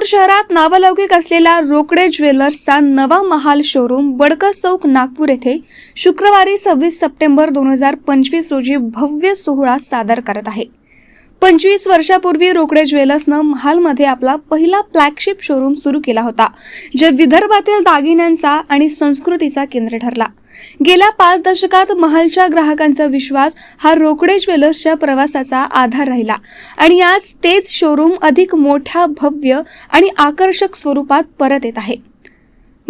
नागपूर शहरात नावलौकिक असलेला रोकडे ज्वेलर्सचा नवा महाल शोरूम बडकस चौक नागपूर येथे शुक्रवारी सव्वीस सप्टेंबर दोन हजार पंचवीस रोजी भव्य सोहळा सादर करत आहे. पंचवीस वर्षापूर्वी रोकडे ज्वेलर्सनं महालमध्ये आपला पहिला फ्लॅगशिप शोरूम सुरू केला होता जे विदर्भातील दागिन्यांचा आणि संस्कृतीचा केंद्र ठरला. गेल्या पाच दशकात महालच्या ग्राहकांचा विश्वास हा रोकडे ज्वेलर्सच्या प्रवासाचा आधार राहिला आणि आज तेच शोरूम अधिक मोठ्या भव्य आणि आकर्षक स्वरूपात परत येत आहे.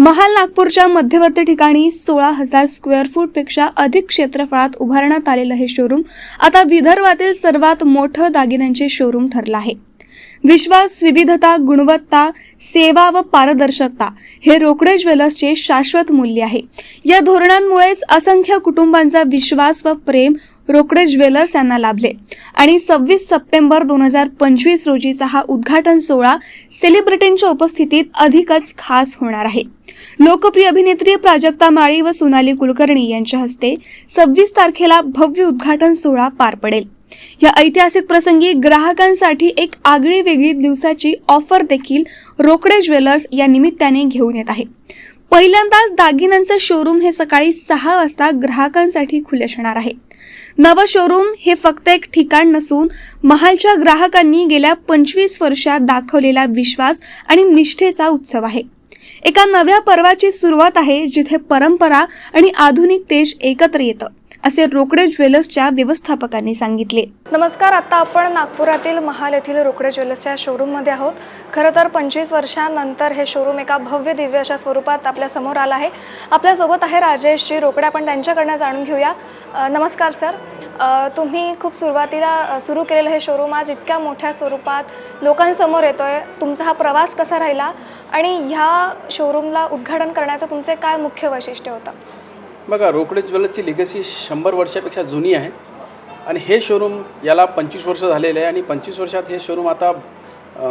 महाल नागपूरच्या मध्यवर्ती ठिकाणी सोळा हजार स्क्वेअर फूटपेक्षा अधिक क्षेत्रफळात उभारण्यात आलेलं हे शोरूम आता विदर्भातील सर्वात मोठं दागिन्यांचे शोरूम ठरलं आहे. विश्वास विविधता गुणवत्ता सेवा व पारदर्शकता हे रोकडे ज्वेलर्सचे शाश्वत मूल्य आहे. या धोरणांमुळेच असंख्य कुटुंबांचा विश्वास व प्रेम रोकडे ज्वेलर्स यांना लाभले. आणि सव्वीस सप्टेंबर दोन हजार पंचवीस रोजीचा हा उद्घाटन सोहळा सेलिब्रिटींच्या उपस्थितीत अधिकच खास होणार आहे. लोकप्रिय अभिनेत्री प्राजक्ता माळी व सोनाली कुलकर्णी यांच्या हस्ते सव्वीस तारखेला भव्य उद्घाटन सोहळा पार पडेल. या ऐतिहासिक प्रसंगी ग्राहकांसाठी एक आगळी वेगळी दिवसाची ऑफर देखील रोकडे ज्वेलर्स या निमित्ताने घेऊन येत आहे. पहिल्यांदाच दागिन्यांचं शोरूम हे सकाळी सहा वाजता ग्राहकांसाठी खुले असणार आहे. नवं शोरूम हे फक्त एक ठिकाण नसून महालच्या ग्राहकांनी गेल्या पंचवीस वर्षात दाखवलेला विश्वास आणि निष्ठेचा उत्सव आहे. एका नव्या पर्वाची सुरुवात आहे जिथे परंपरा आणि आधुनिक तेज एकत्र येतं. असे रोकडे ज्वेलर्सच्या व्यवस्थापकांनी सांगितले. नमस्कार आता आपण नागपुरातील महाल येथील रोकडे ज्वेलर्सच्या शोरूममध्ये आहोत. खरं तर पंचवीस वर्षांनंतर हे शोरूम एका भव्य दिव्य अशा स्वरूपात आपल्यासमोर आलं आहे. आपल्यासोबत आहे राजेशजी रोकडे आपण त्यांच्याकडनं जाणून घेऊया. नमस्कार सर. तुम्ही खूप सुरुवातीला सुरू केलेलं हे शोरूम आज इतक्या मोठ्या स्वरूपात लोकांसमोर येतो आहे तुमचा हा प्रवास कसा राहिला? आणि ह्या शोरूमला उद्घाटन करण्याचं तुमचे काय मुख्य वैशिष्ट्य होतं? बघा रोकडे ज्वेलर्सची लिगसी शंभर वर्षापेक्षा जुनी आहे. आणि हे शोरूम याला पंचवीस वर्ष झालेलं आहे आणि पंचवीस वर्षात हे शोरूम आता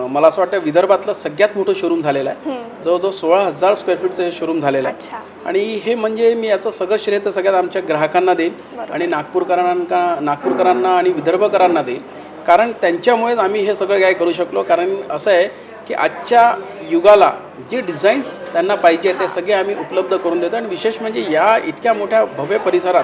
मला असं वाटतं विदर्भातलं सगळ्यात मोठं शोरूम झालेलं आहे. जवळजवळ सोळा हजार स्क्वेअर फीटचं हे शोरूम झालेलं आहे. आणि हे म्हणजे मी याचं सगळं श्रेय तर सगळ्यात आमच्या ग्राहकांना देईल आणि नागपूरकरांना नागपूरकरांना आणि विदर्भकरांना देईल कारण त्यांच्यामुळेच आम्ही हे सगळं काय करू शकलो. कारण असं आहे की आजच्या युगाला जे डिझाईन्स त्यांना पाहिजे ते सगळे आम्ही उपलब्ध करून देतो. आणि विशेष म्हणजे या इतक्या मोठ्या भव्य परिसरात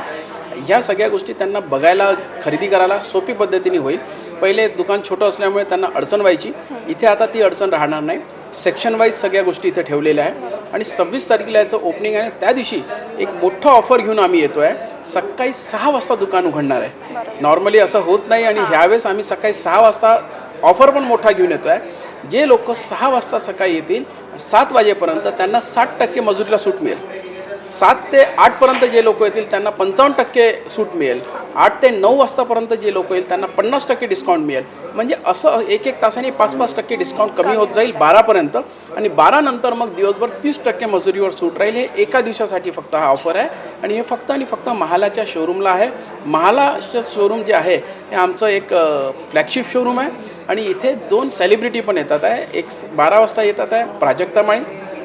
ह्या सगळ्या गोष्टी त्यांना बघायला खरेदी करायला सोपी पद्धतीने होईल. पहिले दुकान छोटं असल्यामुळे त्यांना अडचण व्हायची. इथे आता ती अडचण राहणार नाही. सेक्शन वाईज सगळ्या गोष्टी इथे ठेवलेल्या आहे आणि सव्वीस तारखेला याचं ओपनिंग आहे. आणि त्या दिवशी एक मोठं ऑफर घेऊन आम्ही येतो आहे सकाळी सहा वाजता दुकान उघडणार आहे. नॉर्मली असं होत नाही आणि ह्यावेळेस आम्ही सकाळी सहा वाजता ऑफर पण मोठा घेऊन येतो आहे जे लोक सहा वाजता सकाळी येतील सात वाजेपर्यंत त्यांना साठ टक्के मजुरीला सूट मिळेल. सात ते आठपर्यंत जे लोक येतील त्यांना पंचावन्न टक्के सूट मिळेल. आठ ते नऊ वाजतापर्यंत जे लोक येईल त्यांना पन्नास टक्के डिस्काउंट मिळेल. म्हणजे असं एक एक तासाने पाच पाच टक्के डिस्काउंट कमी होत जाईल बारापर्यंत. आणि बारा नंतर मग दिवसभर तीस टक्के मजुरीवर सूट राहील. हे एका दिवसासाठी फक्त हा ऑफर आहे. आणि हे फक्त आणि फक्त महालाच्या शोरूमला आहे. महालाचं शोरूम जे आहे हे आमचं एक फ्लॅगशिप शोरूम आहे. आणि इथे दोन सेलिब्रिटी पण येतात आहे. एक बारा वाजता येतात आहे प्राजक्ता माळी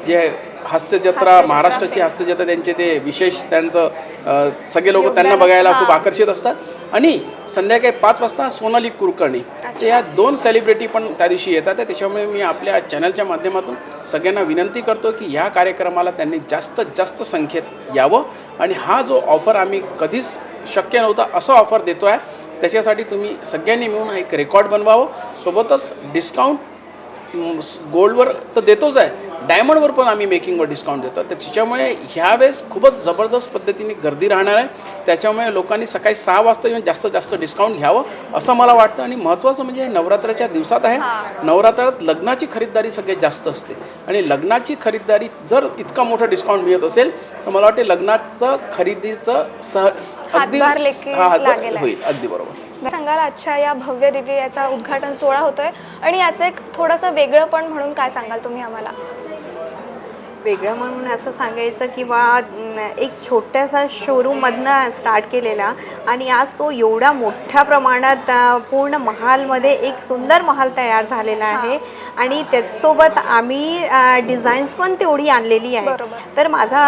जे हास्यजत्रा महाराष्ट्राची हास्यजत्रा त्यांचे ते विशेष त्यांचं सगळे लोक त्यांना बघायला खूप आकर्षित असतात. आणि संध्याकाळी पाच वाजता सोनाली कुलकर्णी. ते या दोन सेलिब्रिटी पण त्या दिवशी येतात. आहे. त्याच्यामुळे मी आपल्या चॅनलच्या माध्यमातून सगळ्यांना विनंती करतो की ह्या कार्यक्रमाला त्यांनी जास्तीत जास्त संख्येत यावं. आणि हा जो ऑफर आम्ही कधीच शक्य नव्हता असं ऑफर देतो आहे त्याच्यासाठी तुम्ही सगळ्यांनी मिळून एक रेकॉर्ड बनवावं. सोबतच डिस्काउंट गोल्डवर तर देतोच आहे. डायमंडवर पण आम्ही मेकिंगवर डिस्काउंट देतो. तर त्याच्यामुळे ह्यावेळेस खूपच जबरदस्त पद्धतीने गर्दी राहणार आहे. त्याच्यामुळे लोकांनी सकाळी सहा वाजता येऊन जास्तीत जास्त डिस्काउंट घ्यावं असं मला वाटतं. आणि महत्त्वाचं म्हणजे हे नवरात्राच्या दिवसात आहे. नवरात्रात लग्नाची खरीददारी सगळ्यात जास्त असते. आणि लग्नाची खरीददारी जर इतका मोठा डिस्काउंट मिळत असेल तर मला वाटते लग्नाचं खरेदीचं सह आहे. होईल. अगदी बरोबर. सांगाल आजच्या या भव्य दिव्य याचा उद्घाटन सोहळा होतोय. आणि याचं एक थोडंसं वेगळं पण म्हणून काय सांगाल तुम्ही आम्हाला? वेगळं म्हणून असं सांगायचं किंवा एक छोट्यासा शोरूममधनं स्टार्ट केलेला आणि आज तो एवढा मोठ्या प्रमाणात पूर्ण महालमध्ये एक सुंदर महाल तयार झालेला आहे. आणि त्याचसोबत आम्ही डिझाईन्स पण तेवढी आणलेली आहे. तर माझा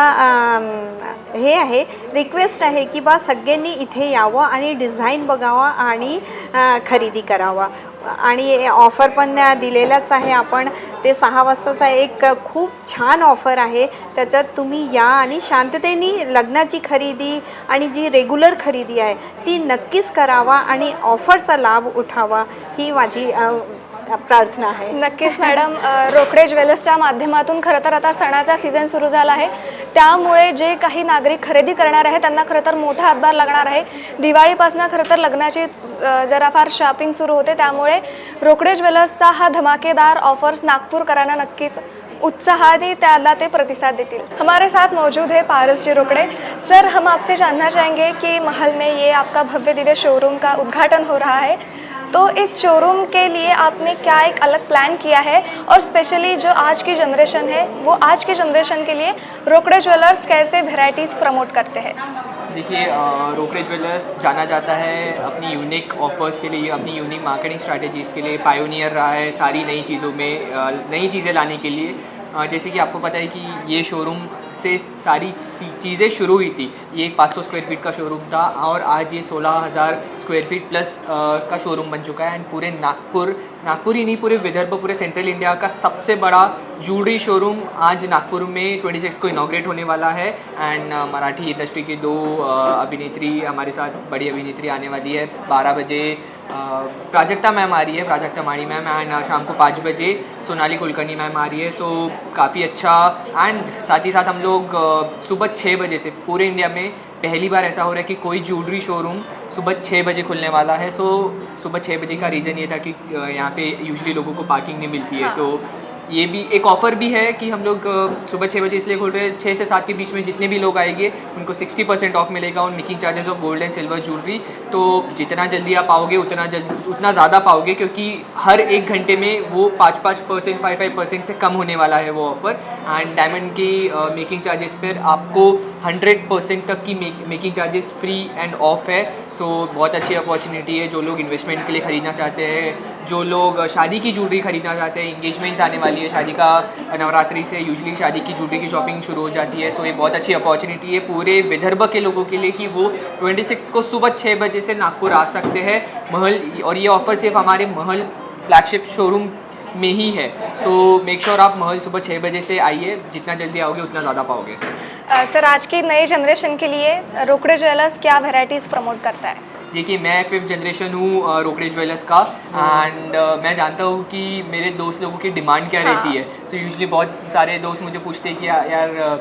हे आहे रिक्वेस्ट आहे की बा सगळ्यांनी इथे यावं आणि डिझाईन बघावा आणि खरेदी करावा. आणि ऑफर पण दिलेलाच आहे आपण. ते सहा वाजताचा एक खूप छान ऑफर आहे. त्याच्यात तुम्ही या आणि शांततेने लग्नाची खरेदी आणि जी रेग्युलर खरेदी आहे ती नक्कीच करावा आणि ऑफरचा लाभ उठावा. ही माझी प्रार्थना आहे. नक्कीच मॅडम. रोकडे ज्वेलर्सच्या माध्यमातून खरं तर आता सणाचा सीझन सुरू झाला आहे. त्यामुळे जे काही नागरिक खरेदी करणार आहे त्यांना खरं तर मोठा हातभार लागणार आहे. दिवाळीपासून खरं तर लग्नाची जराफार शॉपिंग सुरू होते. त्यामुळे रोकडे ज्वेलर्सचा हा धमाकेदार ऑफर्स नागपूरकरांना नक्कीच उत्साहाने त्याला ते प्रतिसाद देतील. हमारे साथ मौजूद है पारस जी रोकड़े. सर हम आपसे जानना चाहेंगे कि महल में ये आपका भव्य दिव्य शोरूम का उद्घाटन हो रहा है. तो इस शोरूम के लिए आपने क्या एक अलग प्लान किया है? और स्पेशली जो आज की जनरेशन है, वो आज की जनरेशन के लिए रोकड़े ज्वेलर्स कैसे वेराइटीज़ प्रमोट करते हैं? देखिए रोकड़े ज्वेलर्स जाना जाता है अपनी यूनिक ऑफर्स के लिए, अपनी यूनिक मार्केटिंग स्ट्रैटेजीज़ के लिए पायोनियर रहा है सारी नई चीज़ों में नई चीज़ें लाने के लिए। जैसे कि आपको पता है कि ये शोरूम से सारी चीज़ें शुरू हुई थी। ये एक 500 स्क्वायर फीट का शोरूम था और आज ये 16,000 स्क्वायर फीट प्लस का शोरूम बन चुका है। एंड पूरे नागपुर नागपुर ही नहीं पूरे विदर्भ पूरे सेंट्रल इंडिया का सबसे बड़ा ज्वेलरी शोरूम आज नागपुर में 26 को इनाग्रेट होने वाला है एंड मराठी इंडस्ट्री की दो अभिनेत्री हमारे साथ बड़ी अभिनेत्री आने वाली है। 12 बजे प्राजक्ता मैम आ रही है प्राजक्ता माणी मैम एंड शाम को पाँच बजे सोनाली कुलकर्णी मैम आ रही है। सो काफ़ी अच्छा एंड साथ ही साथ हम लोग सुबह छः बजे से पूरे इंडिया में पहली बार ऐसा हो रहा है कि कोई ज्वेलरी शोरूम सुबह छः बजे खुलने वाला है। सो सुबह छः बजे का रीज़न ये था कि यहाँ पे यूजली लोगों को पार्किंग नहीं मिलती है। सो ये भी एक ऑफ़र भी है कि हम लोग सुबह छः बजे इसलिए खोल रहे हैं। छः से सात के बीच में जितने भी लोग आएँगे, उनको सिक्सटी परसेंट ऑफ़ मिलेगा और making charges of gold and silver jewellery तो जितना जल्दी आप आओगे, उतना जल्द उतना ज़्यादा पाओगे, क्योंकि हर एक घंटे में वो पाँच पाँच परसेंट फाइव फाइव परसेंट से कम होने वाला है वो ऑफ़र एंड डायमंड की मेकिंग चार्जेस पर आपको हंड्रेड परसेंट तक की making charges free and off है। सो बहुत अच्छी अपॉर्चुनिटी है जो लोग इन्वेस्टमेंट के लिए ख़रीदना चाहते हैं। जो लोग शादी की ज्वेलरी खरीदना चाहते हैं इंगेजमेंट्स आने वाली है, शादी का नवरात्रि से यूजली शादी की ज्वेलरी की शॉपिंग शुरू हो जाती है सो ये बहुत अच्छी अपॉर्चुनिटी है पूरे विदर्भ के लोगों के लिए कि वो 26 को सुबह छः बजे से नागपुर आ सकते हैं, महल, और ये ऑफ़र सिर्फ़ हमारे महल फ्लैगशिप शोरूम में ही है सो मेक श्योर आप महल सुबह छः बजे से आइए, जितना जल्दी आओगे उतना ज़्यादा पाओगे। सर, आज के नए जनरेशन के लिए रोकड़े ज्वेलर्स क्या वेराइटीज़ प्रमोट करता है? देखिए मैं फिफ्थ जनरेशन हूँ रोकड़े ज्वेलर्स का एंड uh, मैं जानता हूँ कि मेरे दोस्त लोगों की डिमांड क्या हाँ। रहती है सो so, यूजली बहुत सारे दोस्त मुझे पूछते हैं कि या- यार अ,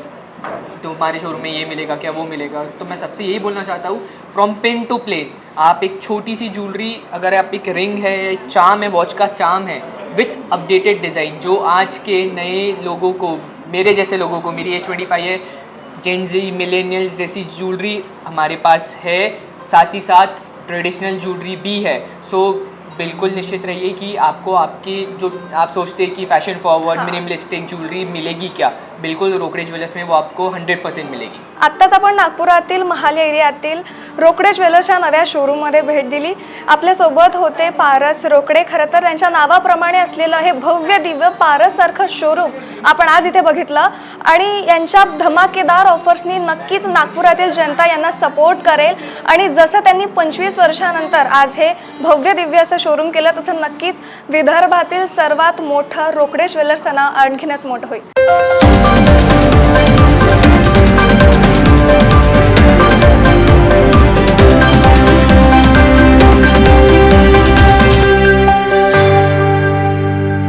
तुम्हारे शोरूम में ये मिलेगा क्या वो मिलेगा तो मैं सबसे यही बोलना चाहता हूँ फ्रॉम पिन टू प्लेन आप एक छोटी सी ज्वेलरी अगर आप एक रिंग है चाम है वॉच का चाम है विथ अपडेटेड डिज़ाइन जो आज के नए लोगों को मेरे जैसे लोगों को मेरी एज ट्वेंटी फाइव है जेंजी मिलेनियल्स जैसी ज्वेलरी हमारे पास है साथ ही साथ ट्रेडिशनल ज्वेलरी भी है सो बिल्कुल निश्चित रहिए कि आपको आपकी जो आप सोचते हैं कि फैशन फॉरवर्ड हाँ। मिनिमलिस्टिक ज्वेलरी मिलेगी क्या बिल्कुल रोकड़े ज्वेलर्स में वो आपको हंड्रेड परसेंट मिलेगी. आत्ताच आपण नागपुरातील महाल एरियातील रोकडे ज्वेलर्सच्या नव्या शोरूममध्ये भेट दिली. आपल्यासोबत होते पारस रोकडे. खरं तर त्यांच्या नावाप्रमाणे असलेलं हे भव्य दिव्य पारससारखं शोरूम आपण आज इथे बघितलं. आणि यांच्या धमाकेदार ऑफर्सनी नक्कीच नागपुरातील जनता यांना सपोर्ट करेल. आणि जसं त्यांनी पंचवीस वर्षानंतर आज हे भव्य दिव्य असं शोरूम केलं तसं नक्कीच विदर्भातील सर्वात मोठं रोकडे ज्वेलर्सचं नाव आणखीनच मोठं होईल.